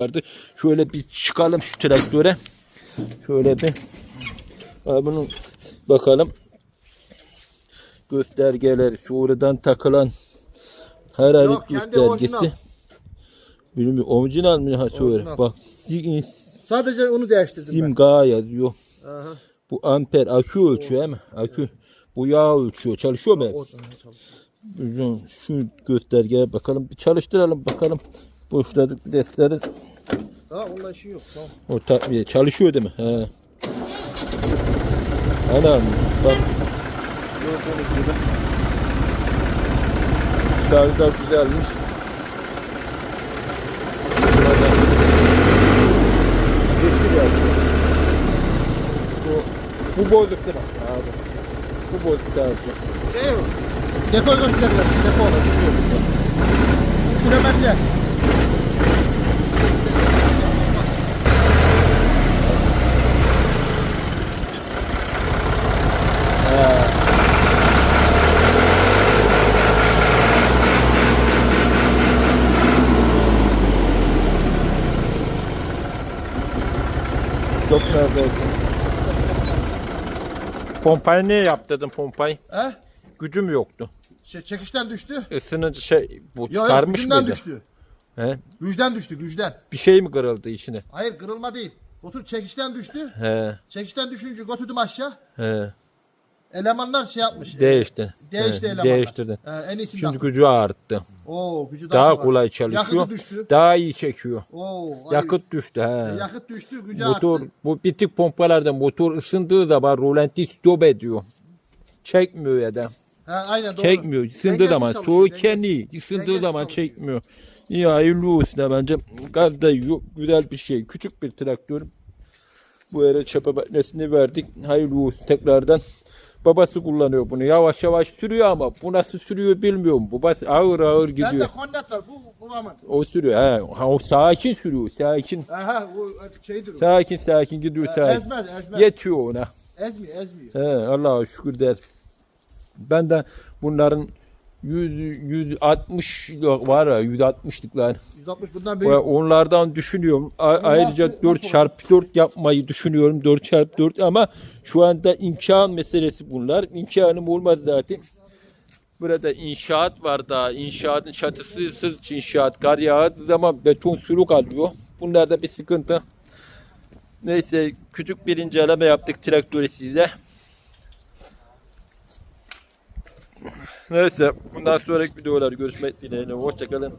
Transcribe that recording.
vardı. Şöyle bir çıkalım şu traktöre. Şöyle bir Ha, bunun bakalım göstergeleri sonradan takılan hararet göstergesi. Bilmiyorum orijinal mi ha. Orijinal. Bak si- Sadece onu değiştirdim ben. simga yazıyor. Aha. Bu amper akü ölçüyor değil mi? Akü. Bu yağ ölçüyor. Çalışıyor mu? Şu- göstergeye bakalım. Bir çalıştıralım bakalım. Boşladık dersleri. Ha onunla işi yok. Tamam. O takviye çalışıyor değil mi? He. Anam bak. Gördüğünüz gibi. Şarjı da güzelmiş. Geçti geldi. Bu, bu bozuk değil mi? Abi. Bu bozuk sadece. Şey yok. Depo göstergeler. Depo. Kilometre. Çok güzel. Pompayı niye yaptırdın pompayı? He? Gücüm yoktu. Şey, çekişten düştü. Isınınca şey bu Yok yok sarmış gücünden mıydı? düştü. He? Güçten düştü güçten. Bir şey mi kırıldı içine? Hayır kırılma değil. Otur çekişten düştü. He, Çekişten düşünce götürdüm aşağı. he. Elemanlar şey yapmış. Değişti. e, Değişti He, elemanlar. Değiştirdin. He, en iyisini Çünkü yaptım. gücü arttı. Oo gücü Daha fazla. kolay çalışıyor. Yakıtı düştü. Daha iyi çekiyor. Oo. ay- Yakıt düştü he. E, Yakıt düştü gücü Motor arttı. bu bitik pompalarda motor ısındığı zaman rolanti stop ediyor. Çekmiyor ya da. He, aynen doğru. Çekmiyor. Isındığı zaman çalışıyor, soğuk dengesiz. kendi ısındığı Dengesiz zaman çalışıyor. çekmiyor. İyi hayırlı olsun da bence. Da yok. Güzel bir şey. Küçük bir traktör. Bu yere çapa makinesini verdik. Hayırlı olsun tekrardan. Babası kullanıyor bunu. Yavaş yavaş sürüyor ama bu nasıl sürüyor bilmiyorum. Babası ağır ağır Bende gidiyor. kondat var. Bu babamın. O sürüyor. He. Ha, o sakin sürüyor. Sakin. Aha o şeydir o. Sakin sakin gidiyor sakin. Ezmez ezmez. Yetiyor ona. Ezmiyor ezmiyor. He, Allah'a şükür der. Ben de bunların 100 160 var ya 160'lıklar. 160 bundan büyük. Onlardan düşünüyorum. A- ayrıca 4 nasıl çarpı 4 yapmayı düşünüyorum. 4 çarpı 4 ama şu anda imkan meselesi bunlar. İmkanım olmadı zaten. Burada inşaat var daha. İnşaatın çatısı sız inşaat. Kar yağdığı zaman beton sulu kalıyor. Bunlarda bir sıkıntı. Neyse küçük bir inceleme yaptık traktörü size. Neyse bundan sonraki videolar görüşmek dileğiyle. Hoşçakalın.